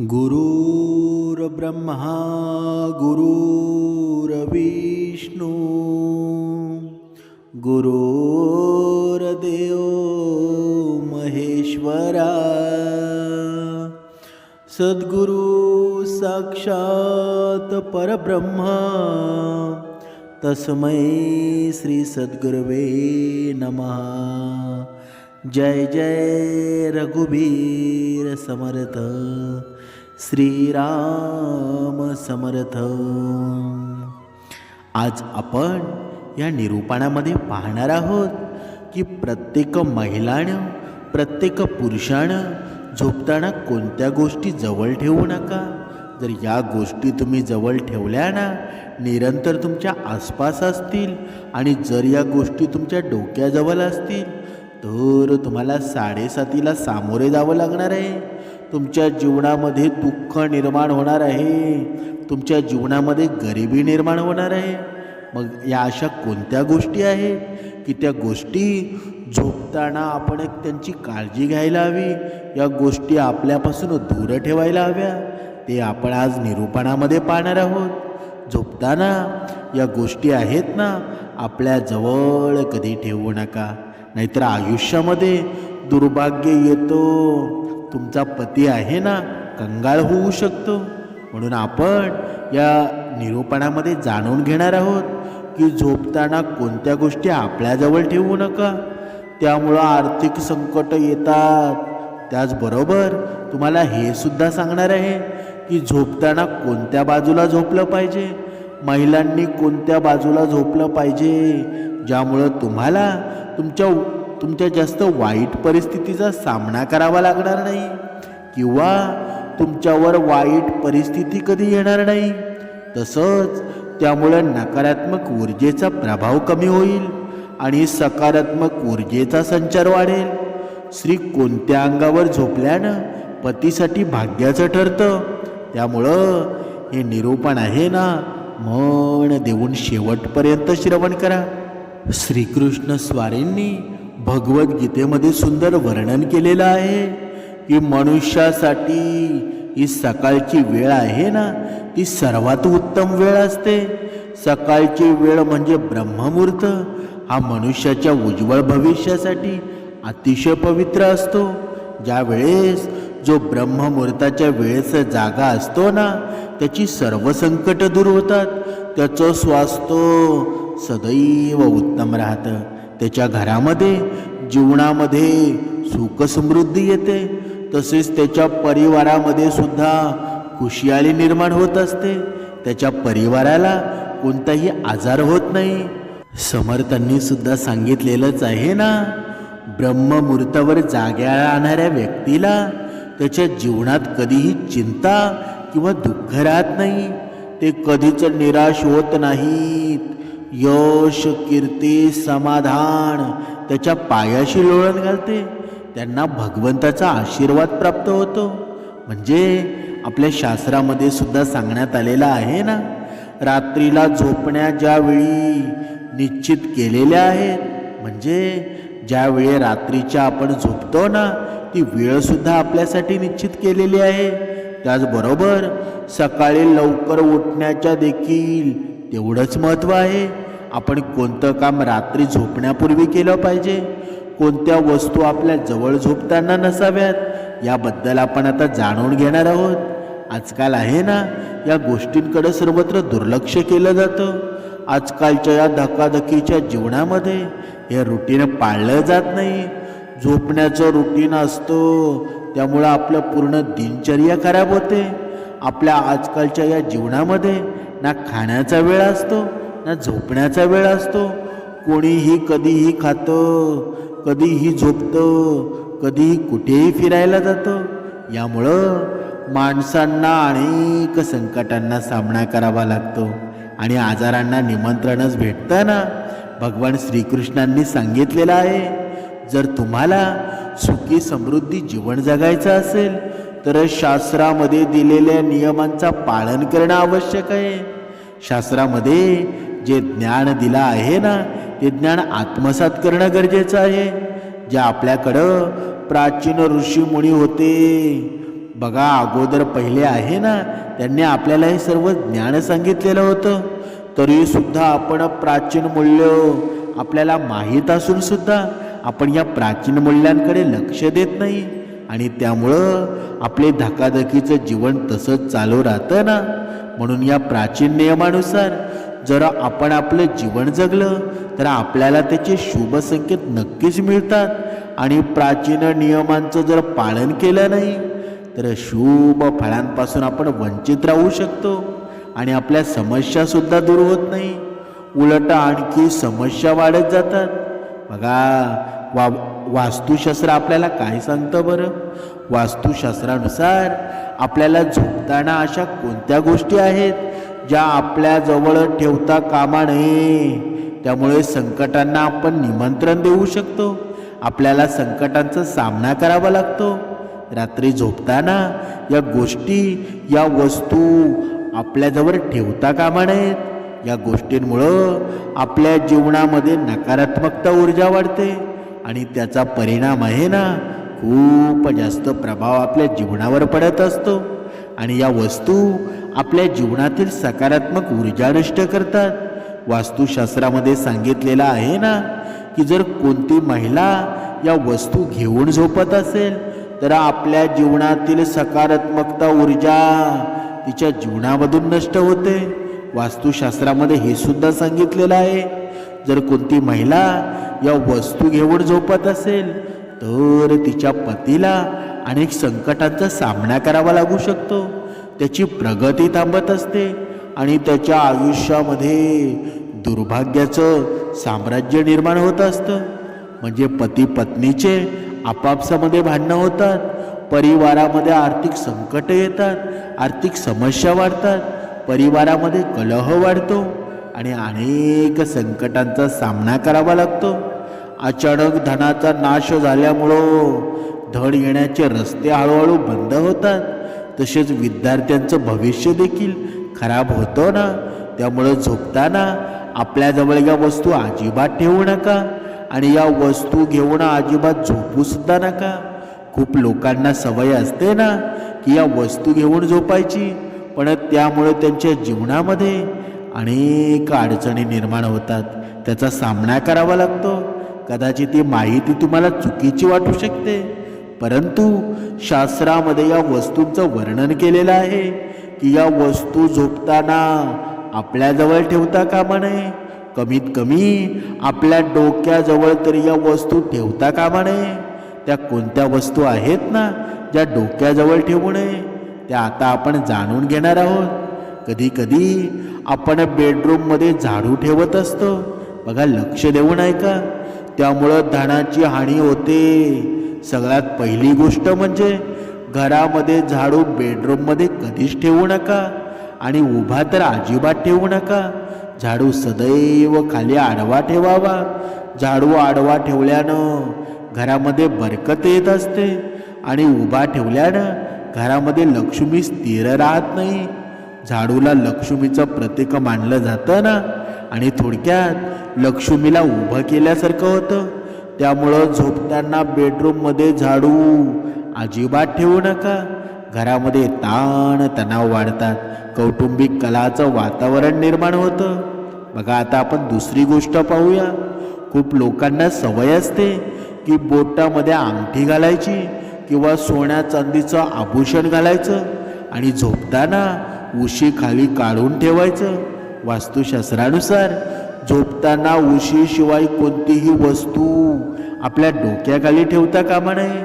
गुरुर्ब्रह्मा गुरुर्विष्णू गुरुर्देव महेश्वरा सद्गुरु साक्षात परब्रह्मा तस्मै श्री सद्गुरवे नमः. जय जय रघुबीर समर्थ. श्रीराम समर्थ. आज आपण या निरूपणामध्ये पाहणार आहोत की प्रत्येक महिलानं प्रत्येक पुरुषानं झोपताना कोणत्या गोष्टी जवळ ठेवू नका? जर या गोष्टी तुम्ही जवळ ठेवल्या ना निरंतर तुमच्या आसपास असतील आणि जर या गोष्टी तुमच्या डोक्याजवळ असतील तर तुम्हाला साडेसातीला सामोरे जावं लागणार आहे. तुमच्या जीवनामध्ये दुःख निर्माण होणार आहे. तुमच्या जीवनामध्ये गरिबी निर्माण होणार आहे. मग या अशा कोणत्या गोष्टी आहेत? की त्या गोष्टी झोपताना आपण एक त्यांची काळजी घ्यायला हवी. या गोष्टी आपल्यापासून दूर ठेवायला हव्या. ते आपण आज निरूपणामध्ये पाहणार आहोत. झोपताना या गोष्टी आहेत ना आपल्या जवळ कधी ठेवू नका. नाहीतर आयुष्यामध्ये दुर्भाग्य येतो. तुमचा पती आहे ना कंगाळ होऊ शकतो. म्हणून आपण या निरूपणामध्ये जाणून घेणार आहोत की झोपताना कोणत्या गोष्टी आपल्याजवळ ठेवू नका. त्यामुळं आर्थिक संकट येतात. त्याचबरोबर तुम्हाला हे सुद्धा सांगणार आहे की झोपताना कोणत्या बाजूला झोपलं पाहिजे? महिलांनी कोणत्या बाजूला झोपलं पाहिजे? ज्यामुळं तुम्हाला तुमच्या तुमच्या जास्त वाईट परिस्थितीचा सामना करावा लागणार नाही. किंवा तुमच्यावर वाईट परिस्थिती कधी येणार नाही. तसंच त्यामुळे नकारात्मक ऊर्जेचा प्रभाव कमी होईल आणि सकारात्मक ऊर्जेचा संचार वाढेल. स्त्री कोणत्या अंगावर झोपल्यानं पतीसाठी भाग्याचं ठरतं? त्यामुळं हे निरूपण आहे ना? मन देऊन शेवटपर्यंत श्रवण करा. श्रीकृष्ण स्वारींनी भगवद्गीतेमध्ये सुंदर वर्णन केलेलं आहे की मनुष्यासाठी ही सकाळची वेळ आहे ना ती सर्वात उत्तम वेळ असते. सकाळची वेळ म्हणजे ब्रह्ममुहूर्त. हा मनुष्याच्या उज्ज्वल भविष्यासाठी अतिशय पवित्र असतो. ज्या वेळेस जो ब्रह्ममुहूर्ताच्या वेळेचा जागा असतो ना त्याची सर्व संकट दूर होतात. त्याचं स्वास्थ्य सदैव उत्तम राहतं. त्याच्या घरामध्ये जीवनामध्ये सुखसमृद्धी येते. तसेच त्याच्या परिवारामध्ये सुद्धा खुशियाळी निर्माण होत असते. त्याच्या परिवाराला कोणताही आजार होत नाही. समर्थांनी सुद्धा सांगितलेलंच आहे ना? ब्रह्ममुहूर्तावर जाग्या राहणाऱ्या व्यक्तीला त्याच्या जीवनात कधीही चिंता किंवा दुःख राहत नाही. ते कधीच निराश होत नाहीत. यश कीर्ती समाधान. त्याच्या पायाशी लोळण घालते. त्यांना भगवंताचा आशीर्वाद प्राप्त होतो. म्हणजे आपल्या शास्त्रामध्ये सुद्धा सांगण्यात आलेलं आहे ना? रात्रीला झोपण्या ज्यावेळी निश्चित केलेल्या आहेत म्हणजे ज्यावेळी रात्रीच्या आपण झोपतो ना ती वेळसुद्धा आपल्यासाठी निश्चित केलेली आहे. त्याचबरोबर सकाळी लवकर उठण्याच्या देखील तेवढंच महत्त्व आहे. आपण कोणतं काम रात्री झोपण्यापूर्वी केलं पाहिजे? कोणत्या वस्तू आपल्या जवळ झोपताना नसाव्यात? याबद्दल आपण आता जाणून घेणार आहोत. आजकाल आहे ना या गोष्टींकडे सर्वत्र दुर्लक्ष केलं जातं. आजकालच्या या धकाधकीच्या जीवनामध्ये हे रुटीन पाळलं जात नाही. झोपण्याचं रुटीन असतं त्यामुळं आपलं पूर्ण दिनचर्या खराब होते. आपल्या आजकालच्या या जीवनामध्ये ना खाण्याचा वेळ असतो ना झोपण्याचा वेळ असतो. कोणीही कधीही खातं कधीही झोपतं कधीही कुठेही फिरायला जातं. यामुळं माणसांना अनेक संकटांना सामना करावा लागतो आणि आजारांना निमंत्रणच भेटतं ना भगवान श्रीकृष्णांनी सांगितलेलं आहे जर तुम्हाला सुखी समृद्धी जीवन जगायचं असेल तर शास्त्रामध्ये दिलेल्या नियमांचा पालन करणं आवश्यक आहे. शास्त्रामध्ये जे ज्ञान दिलं आहे ना ते ज्ञान आत्मसात करणं गरजेचं आहे. जे आपल्याकडं प्राचीन ऋषीमुनी होते बघा अगोदर पहिले आहे ना त्यांनी आपल्याला हे सर्व ज्ञान सांगितलेलं होतं. तरीसुद्धा आपण प्राचीन मूल्य आपल्याला माहीत असूनसुद्धा आपण या प्राचीन मूल्यांकडे लक्ष देत नाही. आणि त्यामुळं आपले धकाधकीचं जीवन तसंच चालू राहतं ना? म्हणून या प्राचीन नियमानुसार जर आपण आपलं जीवन जगलं तर आपल्याला त्याचे शुभ संकेत नक्कीच मिळतात. आणि प्राचीन नियमांचं जर पालन केलं नाही तर शुभ फळांपासून आपण वंचित राहू शकतो आणि आपल्या समस्यासुद्धा दूर होत नाही. उलट आणखी समस्या वाढत जातात. बघा वा वास्तुशास्त्र आपल्याला काय सांगतं बरं? वास्तुशास्त्रानुसार आपल्याला झोपताना अशा कोणत्या गोष्टी आहेत ज्या आपल्याजवळ ठेवता कामा नये? त्यामुळे संकटांना आपण निमंत्रण देऊ शकतो. आपल्याला संकटांचा सामना करावा लागतो. रात्री झोपताना या गोष्टी या वस्तू आपल्याजवळ ठेवता कामा नयेत. या गोष्टींमुळं आपल्या जीवनामध्ये नकारात्मकता ऊर्जा वाढते आणि त्याचा परिणाम आहे ना खूप जास्त प्रभाव आपल्या जीवनावर पडत असतो. आणि या वस्तू आपल्या जीवनातील सकारात्मक ऊर्जा नष्ट करतात. वास्तुशास्त्रामध्ये सांगितलेलं आहे ना की जर कोणती महिला या वस्तू घेऊन झोपत असेल तर आपल्या जीवनातील सकारात्मकता ऊर्जा तिच्या जीवनामधून नष्ट होते. वास्तुशास्त्रामध्ये हे सुद्धा सांगितलेलं आहे. जर कोणती महिला या वस्तू घेऊन झोपत असेल तर तिच्या पतीला अनेक संकटांचा सामना करावा लागू शकतो. त्याची प्रगती थांबत असते आणि त्याच्या आयुष्यामध्ये दुर्भाग्याचं साम्राज्य निर्माण होत असतं. म्हणजे पती पत्नीचे आपापसामध्ये भांडणं होतात परिवारामध्ये आर्थिक संकटं येतात आर्थिक समस्या वाढतात. परिवारामध्ये कलह वाढतो आणि अनेक संकटांचा सामना करावा लागतो. अचानक धनाचा नाश झाल्यामुळं धड येण्याचे रस्ते हळूहळू बंद होतात. तसेच विद्यार्थ्यांचं भविष्य देखील खराब होतं ना? त्यामुळं झोपताना आपल्याजवळ या वस्तू अजिबात ठेवू नका आणि या वस्तू घेऊन अजिबात झोपूसुद्धा नका. खूप लोकांना सवय असते ना की या वस्तू घेऊन झोपायची. पण त्यामुळे त्यांच्या जीवनामध्ये अनेक अडचणी निर्माण होतात. त्याचा सामना करावा लागतो. कदाचित ती माहिती तुम्हाला चुकीची वाटू शकते. परंतु शास्त्रामध्ये या वस्तूंचं वर्णन केलेलं आहे की या वस्तू झोपताना आपल्याजवळ ठेवता कामा नये. कमीत कमी आपल्या डोक्याजवळ तरी या वस्तू ठेवता कामा नये. त्या कोणत्या वस्तू आहेत ना ज्या डोक्याजवळ ठेवू नये? त्या आता आपण जाणून घेणार आहोत. कधी कधी आपण बेडरूममध्ये झाडू ठेवत असतो. बघा लक्ष देऊन ऐका त्यामुळं धनाची हानी होते. सगळ्यात पहिली गोष्ट म्हणजे घरामध्ये झाडू बेडरूममध्ये कधीच ठेवू नका आणि उभा तर अजिबात ठेवू नका. झाडू सदैव खाली आडवा ठेवावा. झाडू आडवा ठेवल्यानं घरामध्ये बरकत येत असते आणि उभा ठेवल्यानं घरामध्ये लक्ष्मी स्थिर राहत नाही. झाडूला लक्ष्मीचं प्रतीक मानलं जातं ना? आणि थोडक्यात लक्ष्मीला उभं केल्यासारखं होतं. त्यामुळं झोपताना बेडरूममध्ये झाडू अजिबात ठेवू नका. घरामध्ये ताण तणाव वाढतात. कौटुंबिक कलाचं वातावरण निर्माण होतं. बघा आता आपण दुसरी गोष्ट पाहूया. खूप लोकांना सवय असते की बोटामध्ये अंगठी घालायची. किंवा सोन्या चांदीचं आभूषण घालायचं आणि झोपताना उशी खाली काढून ठेवायचं. वास्तुशास्त्रानुसार झोपताना उशीशिवाय कोणतीही वस्तू आपल्या डोक्याखाली ठेवता कामा नये.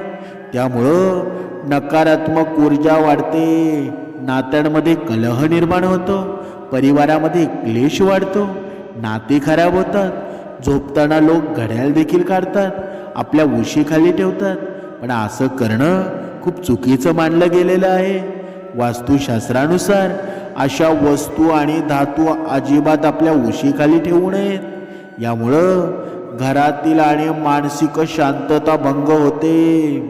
त्यामुळं नकारात्मक ऊर्जा वाढते नात्यांमध्ये कलह निर्माण होतो परिवारामध्ये क्लेश वाढतो नाते खराब होतात. झोपताना लोक घड्याळ देखील काढतात आपल्या उशीखाली ठेवतात. पण असं करणं खूप चुकीचं मानलं गेलेलं आहे. वास्तुशास्त्रानुसार अशा वस्तू आणि धातू अजिबात आपल्या उशीखाली ठेवू नयेत. यामुळं घरातील आणि मानसिक शांतता भंग होते.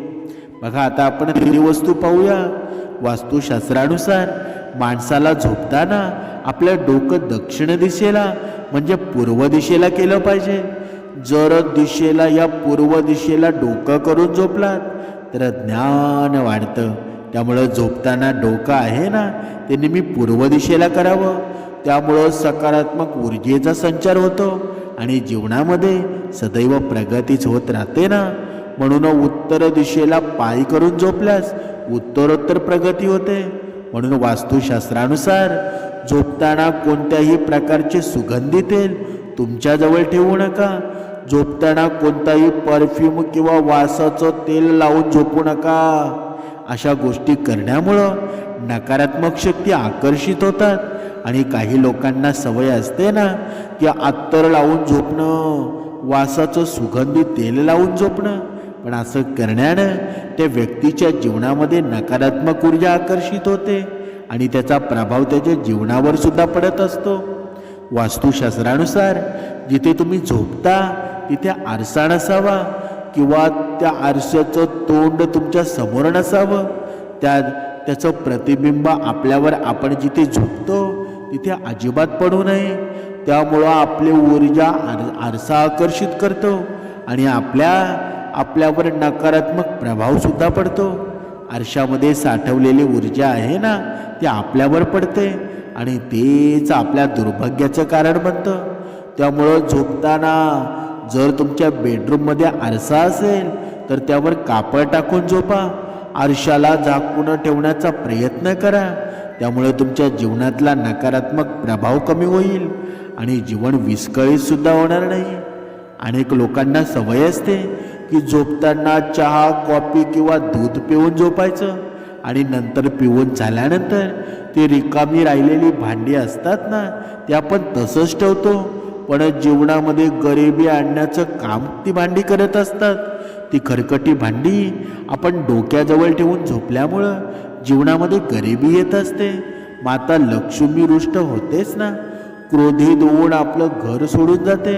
बघा आता आपण पहिली वस्तू पाहूया. वास्तुशास्त्रानुसार माणसाला झोपताना आपलं डोकं दक्षिण दिशेला म्हणजे पूर्व दिशेला केलं पाहिजे. जर दिशेला या पूर्व दिशेला डोकं करून झोपलात तर ज्ञान वाढतं. त्यामुळं झोपताना डोकं आहे ना ते नेहमी पूर्व दिशेला करावं. त्यामुळं सकारात्मक ऊर्जेचा संचार होतो आणि जीवनामध्ये सदैव प्रगतीच होत राहते ना. म्हणून उत्तर दिशेला पाय करून झोपल्यास उत्तरोत्तर प्रगती होते. म्हणून वास्तुशास्त्रानुसार झोपताना कोणत्याही प्रकारचे सुगंधी तेल तुमच्याजवळ ठेवू नका. झोपताना कोणताही परफ्यूम किंवा वासाचं तेल लावून झोपू नका. अशा गोष्टी करण्यामुळं नकारात्मक शक्ती आकर्षित होतात आणि काही लोकांना सवय असते ना की अत्तर लावून झोपणं वासाचं सुगंधी तेल लावून झोपणं. पण असं करण्यानं त्या व्यक्तीच्या जीवनामध्ये नकारात्मक ऊर्जा आकर्षित होते आणि त्याचा प्रभाव त्याच्या जीवनावर सुद्धा पडत असतो. वास्तुशास्त्रानुसार जिथे तुम्ही झोपता तिथे आरसा नसावा किंवा त्या आरशाचं तोंड तुमच्यासमोर नसावं. त्या त्याचं प्रतिबिंब आपल्यावर आपण जिथे झोपतो तिथे अजिबात पडू नये. त्यामुळं आपली ऊर्जा आर आरसा आकर्षित करतो आणि आपल्या आपल्यावर नकारात्मक प्रभावसुद्धा पडतो. आरशामध्ये साठवलेली ऊर्जा आहे ना ती आपल्यावर पडते आणि तेच आपल्या दुर्भाग्याचं कारण बनतं. त्यामुळं झोपताना जर तुमच्या बेडरूममध्ये आरसा असेल तर त्यावर कापड टाकून झोपा. आरशाला झाकून ठेवण्याचा प्रयत्न करा. त्यामुळे तुमच्या जीवनातला नकारात्मक प्रभाव कमी होईल आणि जीवन विस्कळीतसुद्धा होणार नाही. अनेक लोकांना सवय असते की झोपताना चहा कॉफी किंवा दूध पिऊन झोपायचं आणि नंतर पिऊन झाल्यानंतर ती रिकामी राहिलेली भांडी असतात ना ते आपण तसंच ठेवतो. पण जीवनामध्ये गरिबी आणण्याचं काम ती भांडी करत असतात. ती खरकटी भांडी आपण डोक्याजवळ ठेवून झोपल्यामुळं जीवनामध्ये गरिबी येत असते. माता लक्ष्मी रुष्ट होतेच ना? क्रोधित होऊन आपलं घर सोडून जाते.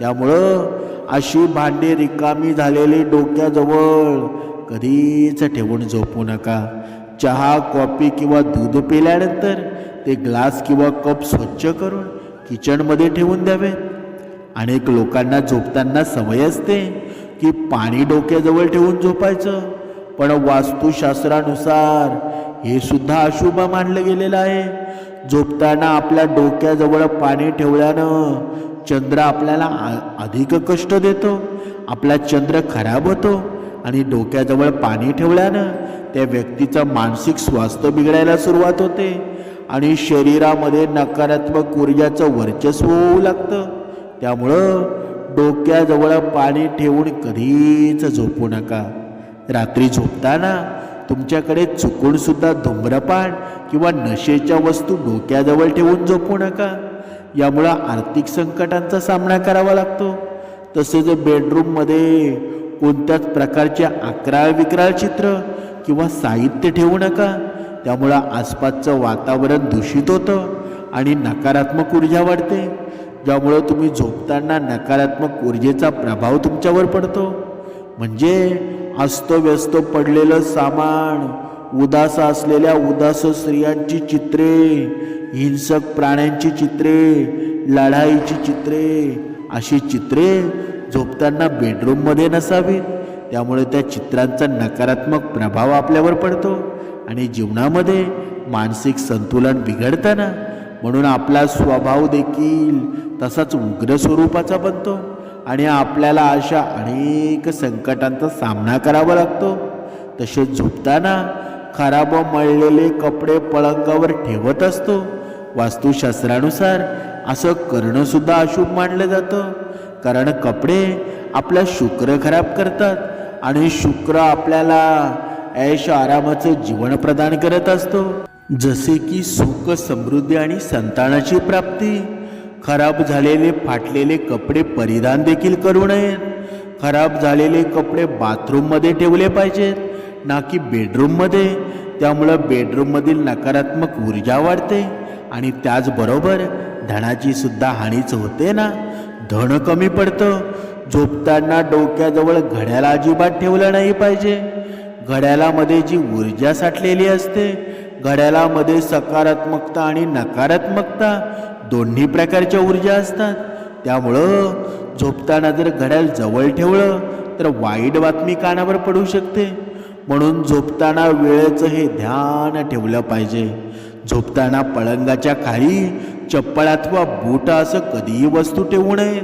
त्यामुळं अशी भांडी रिकामी झालेली डोक्याजवळ कधीच ठेवून झोपू नका. चहा कॉफी किंवा दूध पिल्यानंतर ते ग्लास किंवा कप स्वच्छ करून किचनमध्ये ठेवून द्यावेत अनेक लोकांना झोपताना सवय असते की पाणी डोक्याजवळ ठेवून झोपायचं. पण वास्तुशास्त्रानुसार हे सुद्धा अशुभ मानलं गेलेलं आहे. झोपताना आपल्या डोक्याजवळ पाणी ठेवल्यानं चंद्र आपल्याला आ- अधिक कष्ट देतो. आपला चंद्र खराब होतो आणि डोक्याजवळ पाणी ठेवल्यानं त्या व्यक्तीचं मानसिक स्वास्थ्य बिघडायला सुरुवात होते. आणि शरीरामध्ये नकारात्मक ऊर्जाचं वर्चस्व होऊ लागतं. त्यामुळं डोक्याजवळ पाणी ठेवून कधीच झोपू नका. रात्री झोपताना तुमच्याकडे चुकूनसुद्धा धुम्रपान धूम्रपान किंवा नशेच्या वस्तू डोक्याजवळ ठेवून झोपू नका. यामुळं आर्थिक संकटांचा सामना करावा लागतो. तसेच बेडरूममध्ये कोणत्याच प्रकारचे अकराळ विक्राळ चित्र किंवा साहित्य ठेवू नका. त्यामुळं आसपासचं वातावरण दूषित होतं आणि नकारात्मक ऊर्जा वाढते. ज्यामुळं तुम्ही झोपताना नकारात्मक ऊर्जेचा प्रभाव तुमच्यावर पडतो. म्हणजे अस्तव्यस्त पडलेलं सामान उदास असलेल्या उदास स्त्रियांची चित्रे हिंसक प्राण्यांची चित्रे लढाईची चित्रे अशी चित्रे झोपताना बेडरूममध्ये नसावीत. त्यामुळे त्या चित्रांचा नकारात्मक प्रभाव आपल्यावर पडतो. आणि जीवनामध्ये मानसिक संतुलन बिघडतं ना म्हणून आपला स्वभाव देखील तसाच उग्र स्वरूपाचा बनतो आणि आपल्याला अशा अनेक संकटांचा सामना करावा लागतो. तसेच झोपताना खराब मळलेले कपडे पलंगावर ठेवत असतो. वास्तुशास्त्रानुसार असं करणंसुद्धा अशुभ मानलं जातं. कारण कपडे आपला शुक्र खराब करतात आणि शुक्र आपल्याला ऐश आरामाचं जीवन प्रदान करत असतो. जसे की सुख समृद्धी आणि संतानाची प्राप्ती. खराब झालेले फाटलेले कपडे परिधान देखील करू नयेत खराब झालेले कपडे बाथरूममध्ये ठेवले पाहिजेत ना की बेडरूममध्ये त्यामुळं बेडरूममधील नकारात्मक ऊर्जा वाढते आणि त्याचबरोबर धनाची सुद्धा हानीच होते ना? धन कमी पडतं. झोपताना डोक्याजवळ घड्याला अजिबात ठेवलं नाही पाहिजे. घड्याळामध्ये जी ऊर्जा साठलेली असते घड्याळामध्ये सकारात्मकता आणि नकारात्मकता दोन्ही प्रकारच्या ऊर्जा असतात. त्यामुळं झोपताना जर घड्याळ जवळ ठेवलं तर वाईट बातमी कानावर पडू शकते. म्हणून झोपताना वेळेचं हे ध्यान ठेवलं पाहिजे. झोपताना पळंगाच्या खाली चप्पळ अथवा बुटा असं कधीही वस्तू ठेवू नये.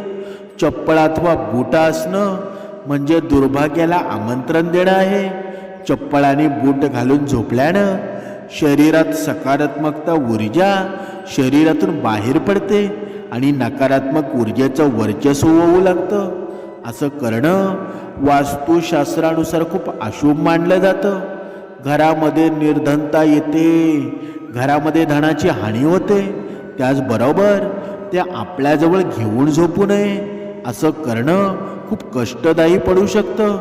चप्पळ अथवा बुटा असणं म्हणजे दुर्भाग्याला आमंत्रण देणं आहे. चप्पळाने बूट घालून झोपल्यानं शरीरात सकारात्मकता ऊर्जा शरीरातून बाहेर पडते आणि नकारात्मक ऊर्जेचं वर्चस्व होऊ लागतं. असं करणं वास्तुशास्त्रानुसार खूप अशुभ मानलं जातं. घरामध्ये निर्धनता येते घरामध्ये धनाची हानी होते त्याचबरोबर ते आपल्याजवळ घेऊन झोपू नये असं करणं खूप कष्टदायी पडू शकतं.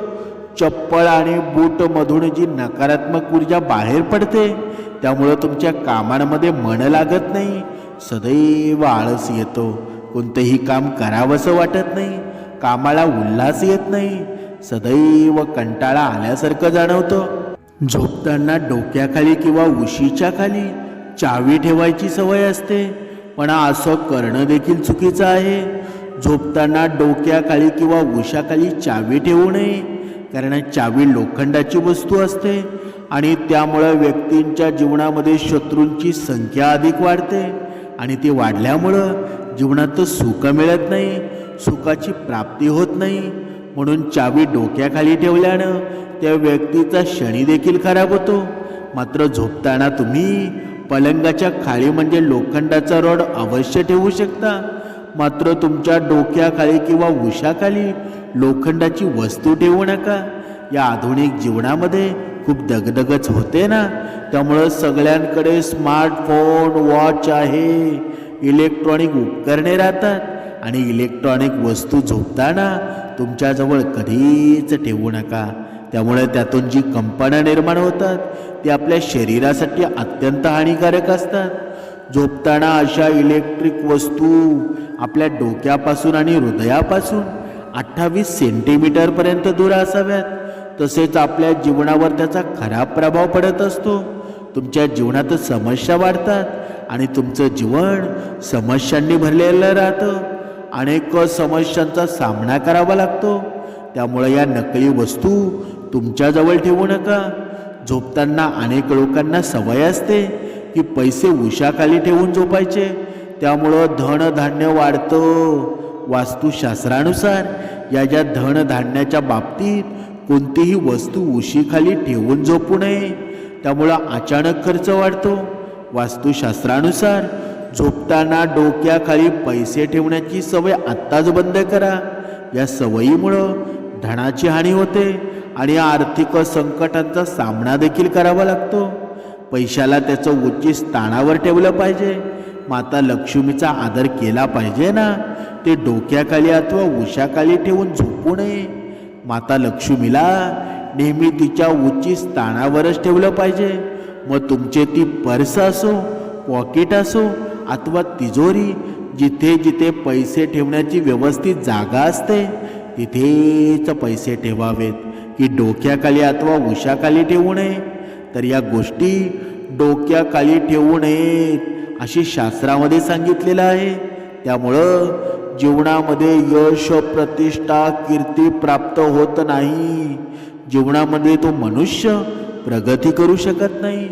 चप्पल आणि बूटमधून जी नकारात्मक ऊर्जा बाहेर पडते त्यामुळं तुमच्या कामांमध्ये मन लागत नाही. सदैव आळस येतो. कोणतंही काम करावंसं वाटत नाही. कामाला उल्हास येत नाही. सदैव कंटाळा आल्यासारखं जाणवतं. झोपताना डोक्याखाली किंवा उशीच्या खाली चावी ठेवायची सवय असते. पण असं करणं देखील चुकीचं आहे. झोपताना डोक्याखाली किंवा उशाखाली चावी ठेवू नये. कारण चावी लोखंडाची वस्तू असते आणि त्यामुळं व्यक्तींच्या जीवनामध्ये शत्रूंची संख्या अधिक वाढते आणि ती वाढल्यामुळं जीवनात सुख मिळत नाही सुखाची प्राप्ती होत नाही. म्हणून चावी डोक्याखाली ठेवल्यानं त्या व्यक्तीचा क्षणी देखील खराब होतो. मात्र झोपताना तुम्ही पलंगाच्या खाली म्हणजे लोखंडाचा रॉड अवश्य ठेवू शकता. मात्र तुमच्या डोक्याखाली किंवा उशाखाली लोखंडाची वस्तू ठेवू नका. या आधुनिक जीवनामध्ये खूप दगदगच होते ना. त्यामुळं सगळ्यांकडे स्मार्टफोन वॉच आहे. इलेक्ट्रॉनिक उपकरणे राहतात आणि इलेक्ट्रॉनिक वस्तू झोपताना तुमच्याजवळ कधीच ठेवू नका. त्यामुळे त्यातून जी कंपन्या निर्माण होतात ती आपल्या शरीरासाठी अत्यंत हानिकारक असतात. झोपताना अशा इलेक्ट्रिक वस्तू आपल्या डोक्यापासून आणि हृदयापासून अठ्ठावीस सेंटीमीटरपर्यंत दूर असाव्यात. तसेच आपल्या जीवनावर त्याचा खराब प्रभाव पडत असतो. तुमच्या जीवनात समस्या वाढतात आणि तुमचं जीवन समस्यांनी भरलेलं राहतं. अनेक समस्यांचा सामना करावा लागतो. त्यामुळे या नकली वस्तू तुमच्याजवळ ठेवू नका. झोपताना अनेक लोकांना सवय असते की पैसे उशाखाली ठेवून झोपायचे. त्यामुळं धनधान्य वाढतं. वास्तुशास्त्रानुसार या ज्या धनधान्याच्या बाबतीत कोणतीही वस्तू उशीखाली ठेवून झोपू नये त्यामुळं अचानक खर्च वाढतो. वास्तुशास्त्रानुसार झोपताना डोक्याखाली पैसे ठेवण्याची सवय आत्ताच बंद करा. या सवयीमुळं धनाची हानी होते आणि आर्थिक संकटांचा सामना देखील करावा लागतो. पैशाला त्याचं उच्च स्थानावर ठेवलं पाहिजे. माता लक्ष्मीचा आदर केला पाहिजे ना? ते डोक्याखाली अथवा उशाखाली ठेवून झोपू नये. माता लक्ष्मीला नेहमी तिच्या उची स्थानावरच ठेवलं पाहिजे. मग तुमचे ती पर्स असो पॉकेट असो अथवा तिजोरी जिथे जिथे पैसे ठेवण्याची व्यवस्थित जागा असते तिथेच पैसे ठेवावेत. की डोक्याखाली अथवा उशाखाली ठेवू नये. तर या गोष्टी डोक्याखाली ठेवू नयेत अशी शास्त्रामध्ये सांगितलेलं आहे. त्यामुळं जीवनामध्ये यश प्रतिष्ठा कीर्ती प्राप्त होत नाही. जीवनामध्ये तो मनुष्य प्रगती करू शकत नाही.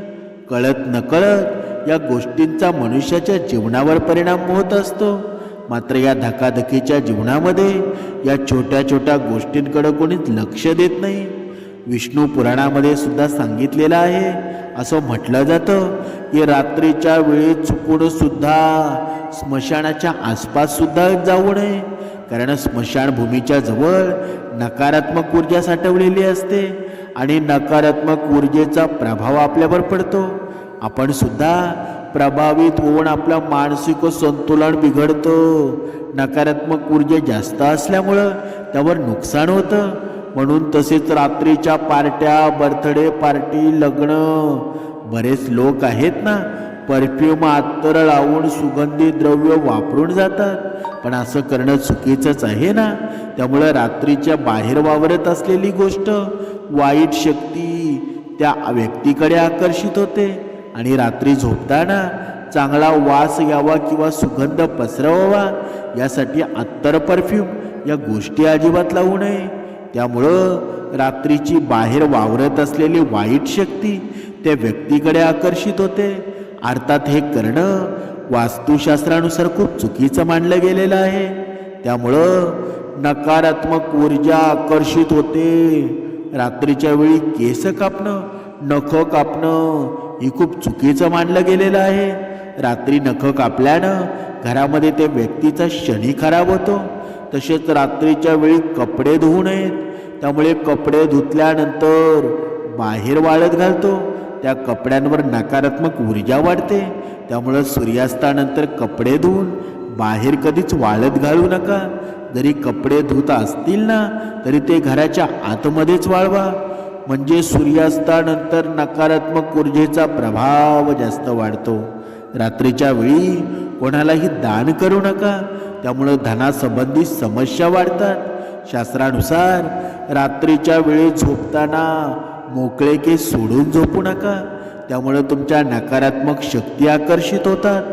कळत नकळत या गोष्टींचा मनुष्याच्या जीवनावर परिणाम होत असतो. मात्र या धकाधकीच्या जीवनामध्ये या छोट्या छोट्या गोष्टींकडे कोणीच लक्ष देत नाही. विष्णू पुराणामध्ये सुद्धा सांगितलेलं आहे. असं म्हटलं जातं. की रात्रीच्या वेळी चुकून सुद्धा स्मशानाच्या आसपास सुद्धा जाऊ नये. कारण स्मशानभूमीच्या जवळ नकारात्मक ऊर्जा साठवलेली असते आणि नकारात्मक ऊर्जेचा प्रभाव आपल्यावर पडतो. आपण सुद्धा प्रभावित होऊन आपलं मानसिक संतुलन बिघडतं. नकारात्मक ऊर्जा जास्त असल्यामुळं त्यावर नुकसान होतं. म्हणून तसेच रात्रीच्या पार्ट्या बर्थडे पार्टी लग्न बरेच लोक आहेत ना परफ्यूम अत्तर लावून सुगंधी द्रव्य वापरून जातात. पण असं करणं चुकीचंच आहे ना? त्यामुळं रात्रीच्या बाहेर वावरत असलेली गोष्ट वाईट शक्ती त्या व्यक्तीकडे आकर्षित होते. आणि रात्री झोपताना चांगला वास यावा किंवा सुगंध पसरवावा यासाठी अत्तर परफ्यूम या गोष्टी अजिबात लावू नये. त्यामुळं रात्रीची बाहेर वावरत असलेली वाईट शक्ती त्या व्यक्तीकडे आकर्षित होते. अर्थात हे करणं वास्तुशास्त्रानुसार खूप चुकीचं मानलं गेलेलं आहे. त्यामुळं नकारात्मक ऊर्जा आकर्षित होते. रात्रीच्या वेळी केस कापणं नख कापणं ही खूप चुकीचं मानलं गेलेलं आहे. रात्री नख कापल्यानं घरामध्ये त्या व्यक्तीचा शनी खराब होतो. तसेच रात्रीच्या वेळी कपडे धुवू नयेत. त्यामुळे कपडे धुतल्यानंतर बाहेर वाळत घालतो. त्या कपड्यांवर नकारात्मक ऊर्जा वाढते. त्यामुळं सूर्यास्तानंतर कपडे धुवून बाहेर कधीच वाळत घालू नका. जरी कपडे धुत असतील ना तरी ते घराच्या आतमध्येच वाळवा. म्हणजे सूर्यास्तानंतर नकारात्मक ऊर्जेचा प्रभाव जास्त वाढतो. रात्रीच्या वेळी कोणालाही दान करू नका. त्यामुळं धनासंबंधी समस्या वाढतात. शास्त्रानुसार रात्रीच्या वेळी झोपताना मोकळे केस सोडून झोपू नका. त्यामुळं तुमच्या नकारात्मक शक्ती आकर्षित होतात.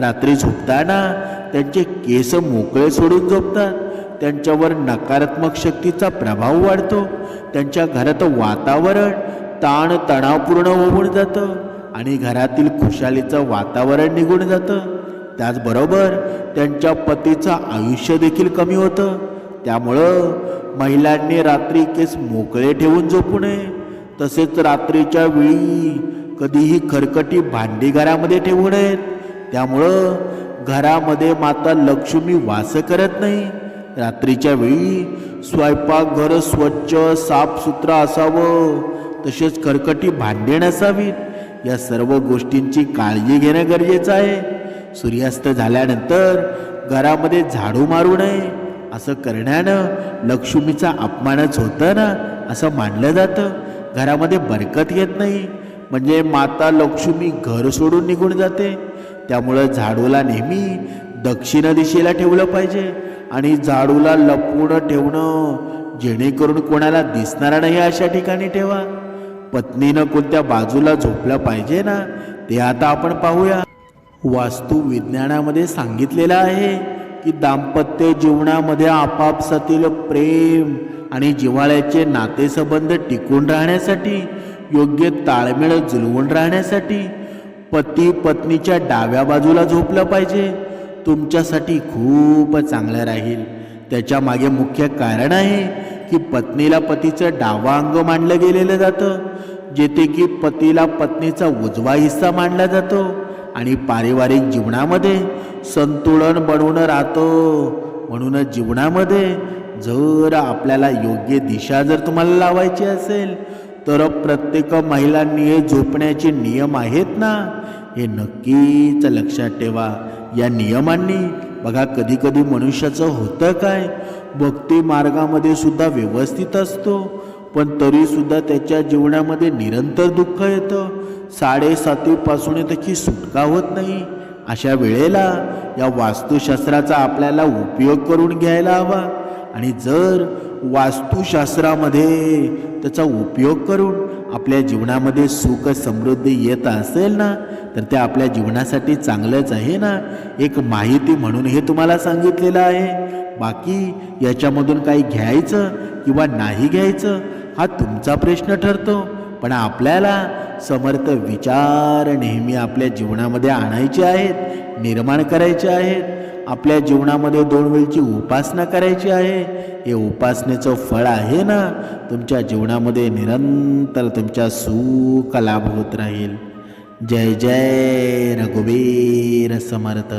रात्री झोपताना त्यांचे केस मोकळे सोडून झोपतात. त्यांच्यावर नकारात्मक शक्तीचा प्रभाव वाढतो. त्यांच्या घरात वातावरण ताण तणावपूर्ण होऊन जातं आणि घरातील खुशालीचं वातावरण निघून जातं. त्याचबरोबर त्यांच्या पतीचं आयुष्य देखील कमी होतं. त्यामुळं महिलांनी रात्री केस मोकळे ठेवून झोपू नये. तसेच रात्रीच्या वेळी कधीही खरकटी भांडी घरामध्ये ठेवू नयेत. त्यामुळं घरामध्ये माता लक्ष्मी वास करत नाही. रात्रीच्या वेळी स्वयंपाकघर स्वच्छ साफसुथरं असावं. तसेच खरकटी भांडी नसावीत. या सर्व गोष्टींची काळजी घेणं गरजेचं आहे. सूर्यास्त झाल्यानंतर घरामध्ये झाडू मारू नये असं करण्यानं लक्ष्मीचा अपमानच होतं ना असं मानलं जातं. घरामध्ये बरकत येत नाही म्हणजे माता लक्ष्मी घर सोडून निघून जाते. त्यामुळं झाडूला नेहमी दक्षिण दिशेला ठेवलं पाहिजे आणि झाडूला लपवून ठेवणं जेणेकरून कोणाला दिसणारा नाही अशा ठिकाणी ठेवा. पत्नीनं कोणत्या बाजूला झोपलं पाहिजे ना ते आता आपण पाहूया. वास्तू विज्ञानामध्ये सांगितलेलं आहे की दाम्पत्य जीवनामध्ये आपापसातील प्रेम आणि जिव्हाळ्याचे नातेसंबंध टिकून राहण्यासाठी योग्य ताळमेळ जुलवून राहण्यासाठी पती पत्नीच्या डाव्या बाजूला झोपलं पाहिजे. तुमच्यासाठी खूप चांगलं राहील. त्याच्यामागे मुख्य कारण आहे की पत्नीला पतीचं डावा अंग मानलं गेलेलं जातं जेथे की पतीला पत्नीचा उजवा हिस्सा मांडला जातो. आणि पारिवारिक जीवनामध्ये संतुलन बनवून राहतो. म्हणूनच जीवनामध्ये जर आपल्याला योग्य दिशा जर तुम्हाला लावायची असेल तर प्रत्येक महिलांनी हे झोपण्याचे नियम आहेत ना? हे नक्कीच लक्षात ठेवा. या नियमांनी बघा कधीकधी मनुष्याचं होतं काय? भक्ती मार्गामध्ये सुद्धा व्यवस्थित असतो पण तरीसुद्धा त्याच्या जीवनामध्ये निरंतर दुःख येतं. साडेसातीपासून त्याची सुटका होत नाही. अशा वेळेला या वास्तुशास्त्राचा आपल्याला उपयोग करून घ्यायला हवा. आणि जर वास्तुशास्त्रामध्ये त्याचा उपयोग करून आपल्या जीवनामध्ये सुख समृद्धी येत असेल ना तर ते आपल्या जीवनासाठी चांगलंच आहे ना? एक माहिती म्हणून हे तुम्हाला सांगितलेलं आहे. बाकी याच्यामधून काही घ्यायचं किंवा नाही घ्यायचं हा तुमचा प्रश्न ठरतो. पण आपल्याला समर्थ विचार नेहमी आपल्या जीवनामध्ये आणायचे आहेत निर्माण करायचे आहेत. आपल्या जीवनामध्ये दोन वेळची उपासना करायची आहे. हे उपासनेचं फळ आहे ना? तुमच्या जीवनामध्ये निरंतर तुमच्या सुख लाभ होत राहील. जय जय रघुवीर समर्थ.